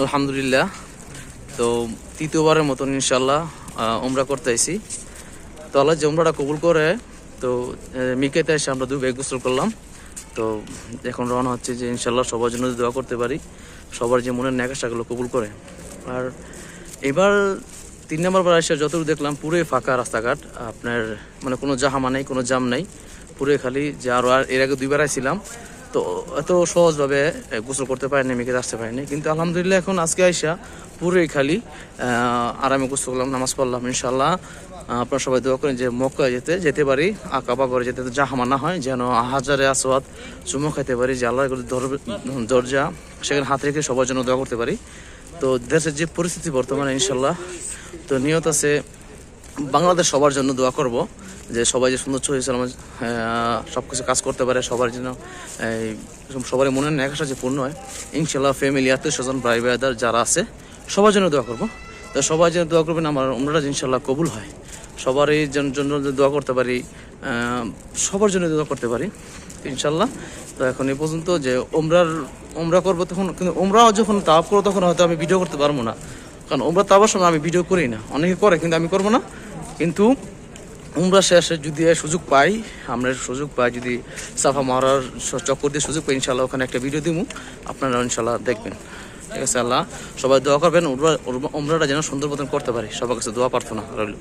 আলহামদুলিল্লাহ। তো তৃতীয়বারের মতন ইনশাল্লাহ উমরা করতে আইছি। তো আল্লাহ যে উমরাটা কবুল করে, তো মিকেতে এসে আমরা দুই ব্যাগ গোসল করলাম। তো এখন রওনা হচ্ছে যে ইনশাল্লাহ সবার জন্য দোয়া করতে পারি, সবার যে মনের ন্যাকাশাগুলো কবুল করে। আর এবার তিন নম্বর বার এসে যতটুকু দেখলাম পুরোই ফাঁকা রাস্তাঘাট। আপনার মানে কোনো জাহামা নেই, কোনো জাম নেই। পুরোই খালি যে আর এর আগে দুইবার আইছিলাম তো এত সহজভাবে গোসল করতে পারিনি মেয়েকে আসতে পারিনি। কিন্তু আলহামদুলিল্লাহ এখন আজকে আইসা পুরোই খালি। আরামে গোসল করলাম, নামাজ পড়লাম ইনশাল্লাহ আপনারা সবাই দোয়া করেন যে মক্কা যেতে যেতে পারি আকাবা করে যেতে, তো জাহামা না হয়, যেন হাজারে আসওয়াত চুমো খাইতে পারি, যে আল্লাহ দরজা সেখানে হাত রেখে সবার জন্য দোয়া করতে পারি। তো দেশের যে পরিস্থিতি বর্তমানে ইনশাল্লাহ তো নিয়ত আছে বাংলাদেশ সবার জন্য দোয়া করব যে সবাই যে সুন্দর চলে সব কিছু কাজ করতে পারে সবার জন্য এই, সবার মনের ন্যাকাশা যে পূর্ণ হয়। ইনশাল্লাহ ফ্যামিলি আত্মীয় স্বজন ভাই ভাইদার যারা আছে সবার জন্য দোয়া করব। তো সবাই যেন দোয়া করবেন আমার উমরাটা ইনশাল্লাহ কবুল হয়। সবারই জন- জন্য দোয়া করতে পারি সবার জন্য দোয়া করতে পারি ইনশাল্লাহ তো এখন এই পর্যন্ত যে ওমরার ওমরা করব তখন কিন্তু ওমরা যখন তাপ করব তখন হয়তো আমি ভিডিও করতে পারব না। কারণ ওমরা তো সময় আমি ভিডিও করি না। অনেকে করে, কিন্তু আমি করব না। কিন্তু উমরা শেষে যদি সুযোগ পাই, আমরা সুযোগ পাই, যদি সাফা মারার চক্কর দিয়ে সুযোগ পাই ইনশাল্লাহ ওখানে একটা ভিডিও দিব আপনারা ইনশাল্লাহ দেখবেন। ঠিক আছে আল্লাহ? সবাই দোয়া করবেন, উমরা উমরাটা যেন সুন্দর করতে পারি। সবার কাছে দোয়া প্রার্থনা রইল।